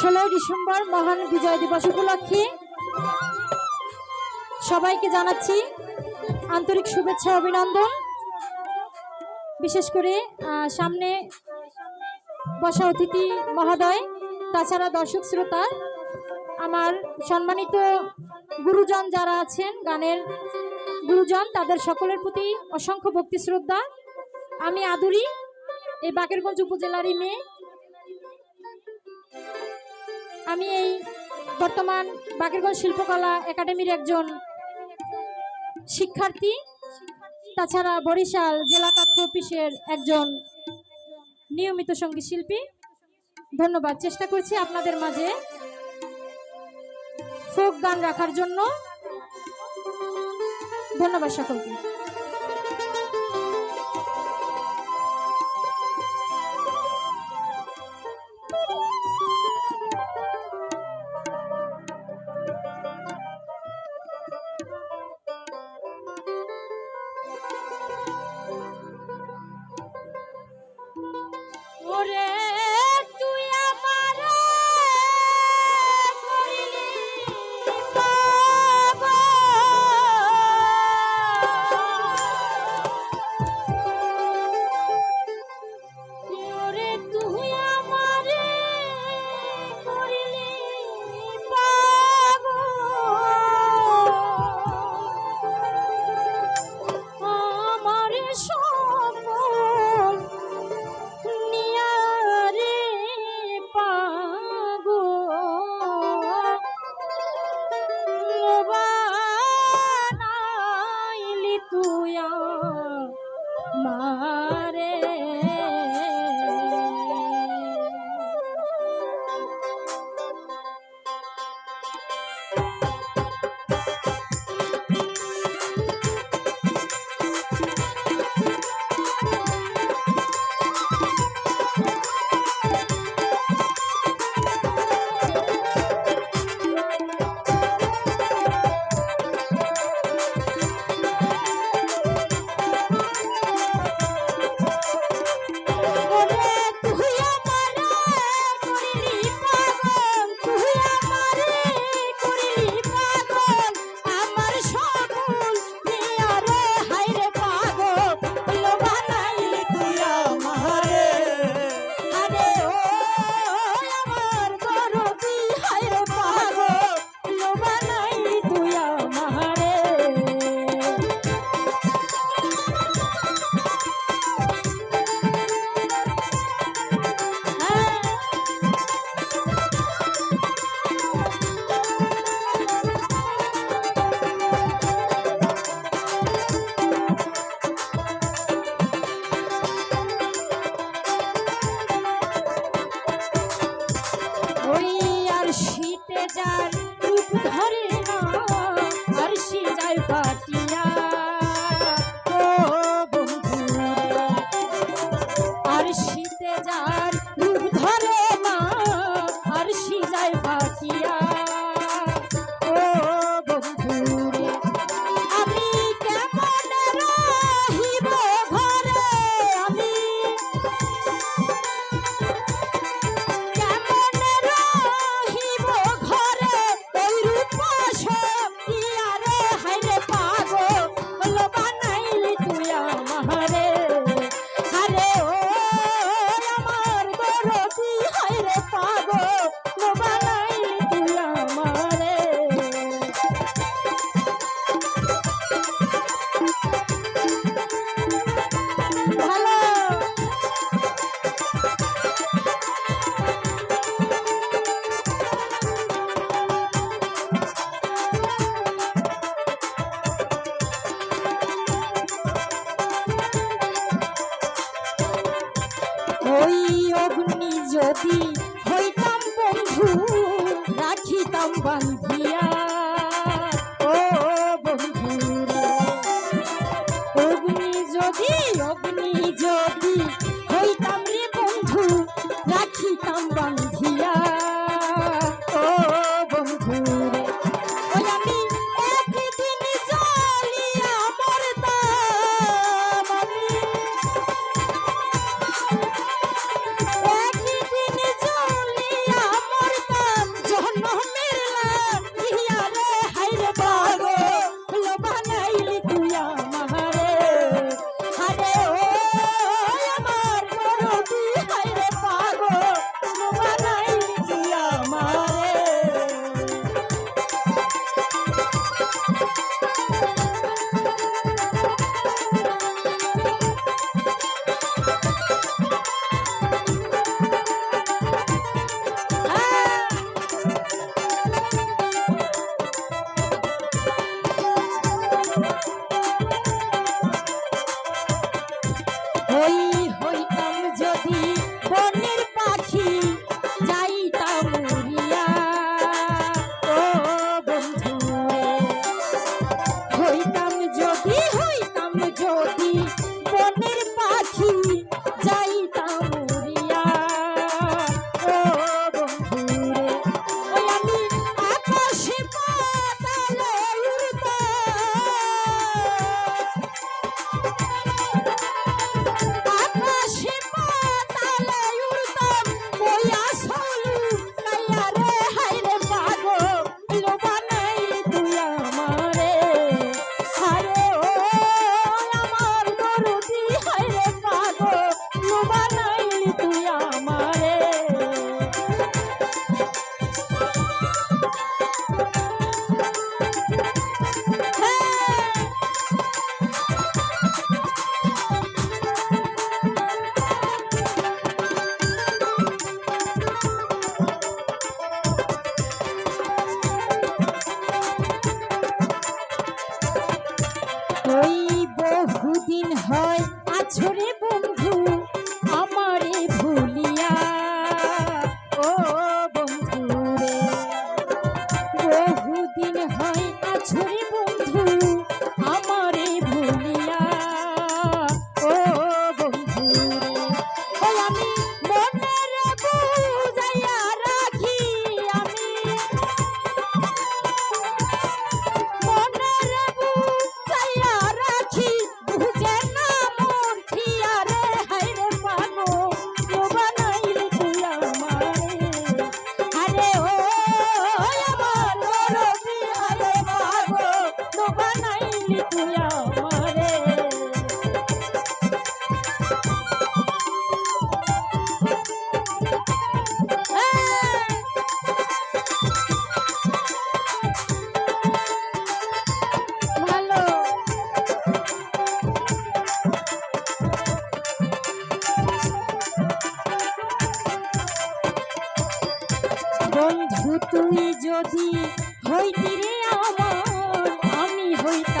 ষোলোই ডিসেম্বর মহান বিজয় দিবস উপলক্ষে সবাইকে জানাচ্ছি আন্তরিক শুভেচ্ছা, অভিনন্দন। বিশেষ করে সামনে বসা অতিথি মহোদয়, তাছাড়া দর্শক শ্রোতা, আমার সম্মানিত গুরুজন যারা আছেন, গানের গুরুজন, তাদের সকলের প্রতি অসংখ্য ভক্তি শ্রদ্ধা। আমি আদুরি, এই বাকেরগঞ্জ উপজেলারই মেয়ে। আমি এই বর্তমান বাকেরগঞ্জ শিল্পকলা একাডেমির একজন শিক্ষার্থী, তাছাড়া বরিশাল জেলা তথ্য অফিসের একজন নিয়মিত সংগীত শিল্পী। ধন্যবাদ। চেষ্টা করছি আপনাদের মাঝে ফোক গান রাখার জন্য। ধন্যবাদ সকলকে। বন্ধু তুই যদি হইতি রে আমার আমি হইতাম